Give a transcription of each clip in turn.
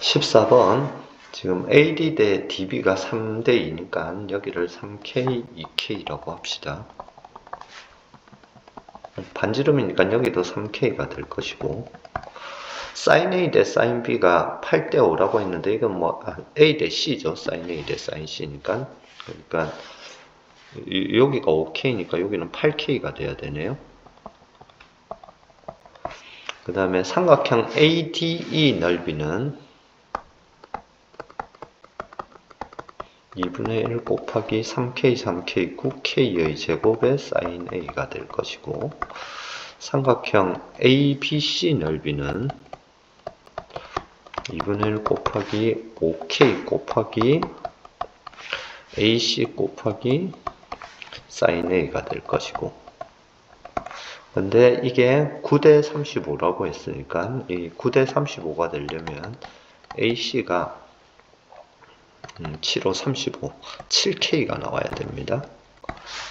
14번 지금 AD 대 DB가 3대 2니까 여기를 3K, 2K라고 합시다. 반지름이니까 여기도 3K가 될 것이고 sin A 대 sin B가 8대 5라고 했는데 이건 뭐 아, A 대 C죠. sin A 대 sin C니까 그러니까 이- 여기가 5K니까 여기는 8K가 돼야 되네요. 그 다음에 삼각형 ADE 넓이는 2분의 1 곱하기 3K, 3K, 9K의 제곱의 sin A가 될 것이고 삼각형 ABC 넓이는 2분의 1 곱하기 5K 곱하기 AC 곱하기 sin A가 될 것이고 근데 이게 9대 35라고 했으니까 이 9대 35가 되려면 AC가 음, 7호 35, 7K가 나와야 됩니다.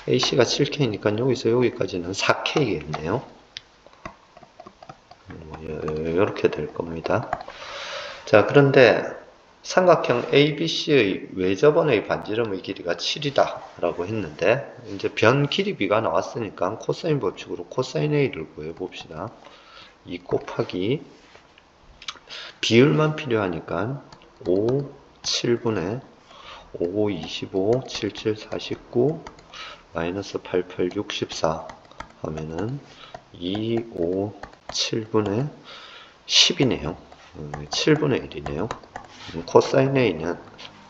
AC가 7K니까 여기서 여기까지는 4K겠네요. 이렇게 될 겁니다. 자, 그런데 삼각형 ABC의 외접원의 반지름의 길이가 7이다 라고 했는데 이제 변 길이비가 나왔으니까 코사인 법칙으로 코사인 A를 구해봅시다. 2 곱하기 비율만 필요하니까 5, 7분의 5, 25, 77, 49, 마이너스 88, 64 하면은 2, 5, 7분의 10이네요. 7분의 1이네요. 코사인 A는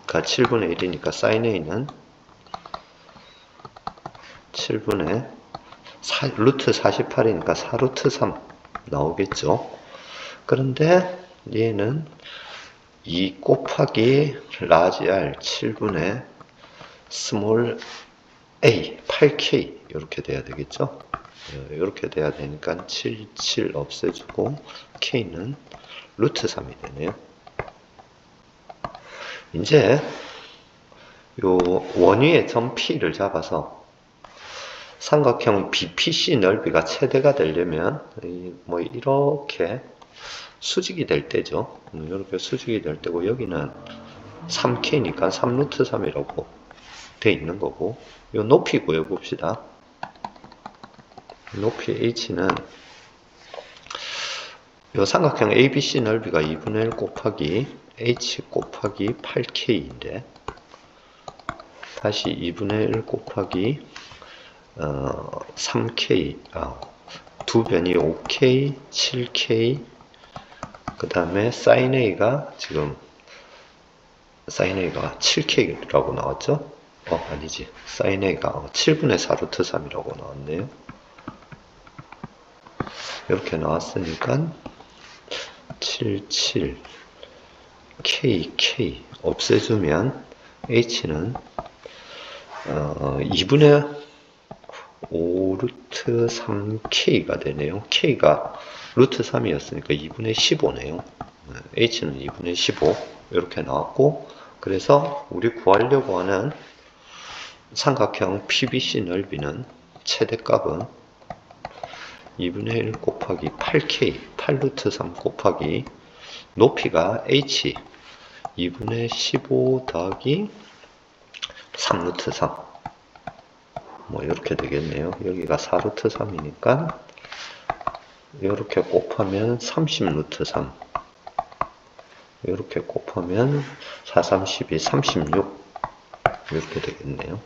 가 7분의 1이니까 사인 A는 7분의 4, 루트 48이니까 4루트 3 나오겠죠. 그런데 얘는 2 곱하기 라지 R 7분의 스몰 a 8k 이렇게 돼야 되겠죠? 이렇게 돼야 되니까 7, 7 없애주고 k는 루트 3이 되네요. 이제 요 원위의 점 p를 잡아서 삼각형 BPC 넓이가 최대가 되려면 이뭐 이렇게 수직이 될 때죠. 음, 이렇게 수직이 될 때고 여기는 3K니까 3루트 3이라고 돼 있는 거고 요 높이 구해 봅시다. 높이 H는 요 삼각형 ABC 넓이가 2분의 1 곱하기 H 곱하기 8K인데 다시 2분의 1 곱하기 어, 3K 아, 두 변이 5K, 7K 그 다음에 sin A가 지금 sin A가 7K라고 나왔죠? 어 아니지. sin A가 7분의 4 루트 3이라고 나왔네요. 이렇게 나왔으니까 77 KK 없애주면 H는 어, 2분의 5루트 3K가 되네요. K가 루트 3이었으니까 2분의 15네요. h는 2분의 15 이렇게 나왔고 그래서 우리 구하려고 하는 삼각형 PBC 넓이는 최대값은 2분의 1 곱하기 8K 8루트 3 곱하기 높이가 H 2분의 15 더하기 3루트 3 뭐 이렇게 되겠네요. 여기가 4루트 3이니까 이렇게 곱하면 30 루트 3 이렇게 곱하면 4, 32, 36 이렇게 되겠네요